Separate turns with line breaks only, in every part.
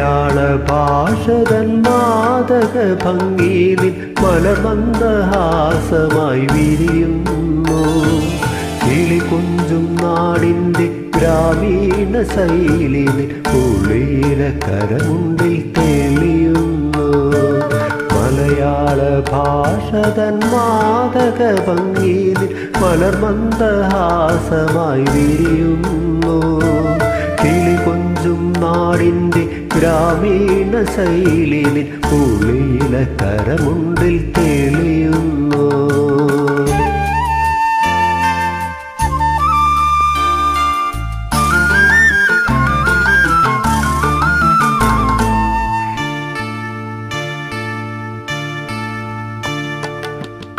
മലയാള ഭാഷതൻ മാതക ഭംഗിയിൽ മലബന്ധഹാസമായി വിരിയുന്നു. കിളികൊഞ്ചും നാടിന്റെ ഗ്രാമീണ ശൈലിയിൽ പുള്ളിയില കരമുണ്ടിൽ തെളിയുന്നു. മലയാള ഭാഷതൻ മാതക ഭംഗിയിൽ മലർമന്ദഹാസമായി വിരിയുന്നു. ഗ്രാമീണ പുളിയില കരമുണ്ടിൽ തെളിയുന്നു.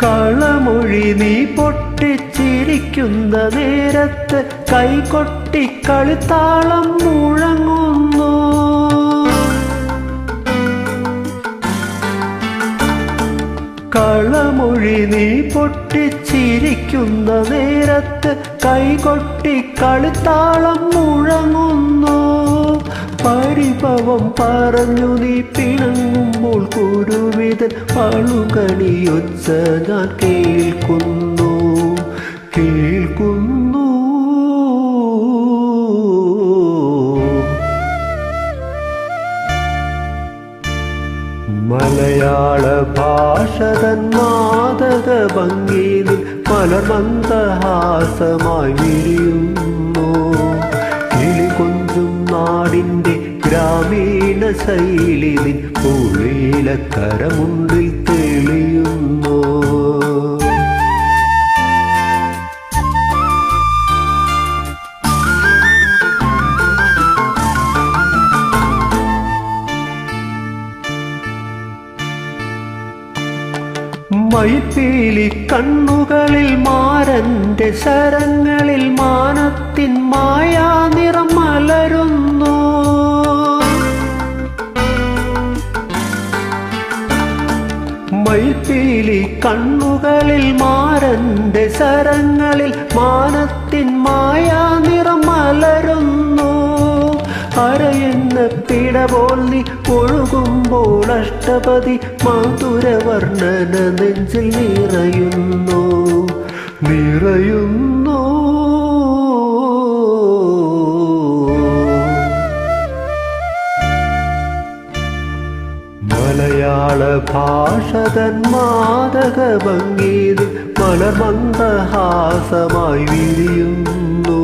കളമൊഴി നീ പൊട്ടിച്ചിരിക്കുന്ന നേരത്ത് കൈകൊട്ടി കളിത്താളം മുഴങ്ങുന്നു. നീ പൊട്ടിച്ചിരിക്കുന്ന നേരത്ത് കൈകൊട്ടി കളിത്താളം മുഴങ്ങുന്നു. പരിഭവം പറഞ്ഞു നീ പിണങ്ങുമ്പോൾ കുരുവിതൻ പളുകണിയൊച്ച ഞാൻ കേൾക്കുന്നു. മലയാള ഭാഷ തന്നാതക ഭംഗിയിൽ മലമന്ദഹാസമായി വിരിയുന്നു കിളികൊഞ്ചും നാടിന്റെ ഗ്രാമീണ ശൈലിയിൽ പുള്ളിയില മൈപ്പീലി കണ്ണുകളിൽ മാരന്റെ ശരങ്ങളിൽ മാനത്തിൻ മായാ നിറം മലരുന്നു. മൈപ്പീലി കണ്ണുകളിൽ മാരന്റെ ശരങ്ങളിൽ മാനത്തിൻ മായാ നിറം മലരുന്നു. അരയെന്ന പിടപോൽ നീ ഒഴുകുമ്പോൾ അഷ്ടപതി മധുരവർണന നെഞ്ചിൽ നിറയുന്നു. നിറയുന്നു. മലയാള ഭാഷതൻ മാതക ഭംഗീത് മലമന്ദഹാസമായി വിരിയുന്നു.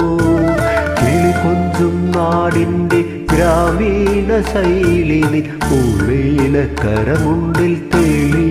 കിളികൊഞ്ചും നാടിന്റെ ഗ്രാമീണ ശൈലിനി ഉള്ളില കരമുണ്ടിൽ തെളി